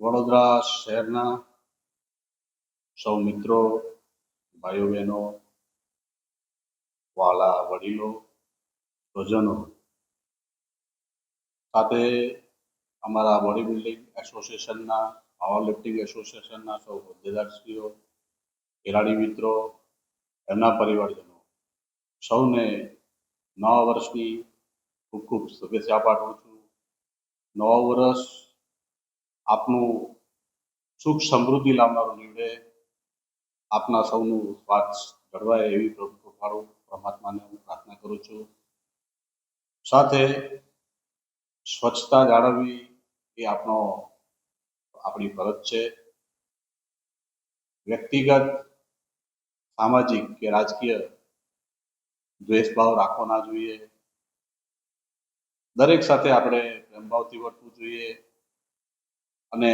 વડોદરા શહેરના સૌ મિત્રો, ભાઈઓ, બહેનો, વાલા, વડીલો, સ્વજનો સાથે અમારા બોડી બિલ્ડિંગ એસોસિએશનના, પાવર લિફ્ટિંગ એસોસિએશનના સૌ હોદ્દેદારશ્રીઓ, ખેલાડી મિત્રો, એમના પરિવારજનો, સૌને નવા વર્ષની ખૂબ ખૂબ શુભેચ્છા પાઠવું છું. નવા વર્ષ આપનું સુખ સમૃદ્ધિ લાવનારું નીવડે આપના સૌનું સ્વાર્થ ઘડવાય એવી પ્રભુ કૃપાળુ પરમાત્માને હું પ્રાર્થના કરું છું. સાથે સ્વચ્છતા જાળવવી એ આપણો આપણી ફરજ છે. વ્યક્તિગત, સામાજિક કે રાજકીય દ્વેષભાવ રાખવો ના જોઈએ. દરેક સાથે આપણે પ્રેમભાવથી વર્તવું જોઈએ. અને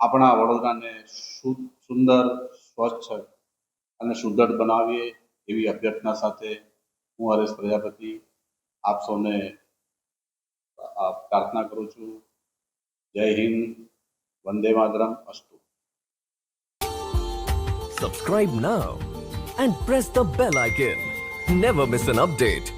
આપણા વડોદરાને સુંદર, સ્વચ્છ અને સુદૃઢ બનાવીએ એવી અભ્યર્થના સાથે હું હરેશ પ્રજાપતિ આપ સૌને પ્રાર્થના કરું છું. જય હિન્દ, વંદે માતરમ, અસ્તુ. Subscribe now and press the bell icon never miss an update.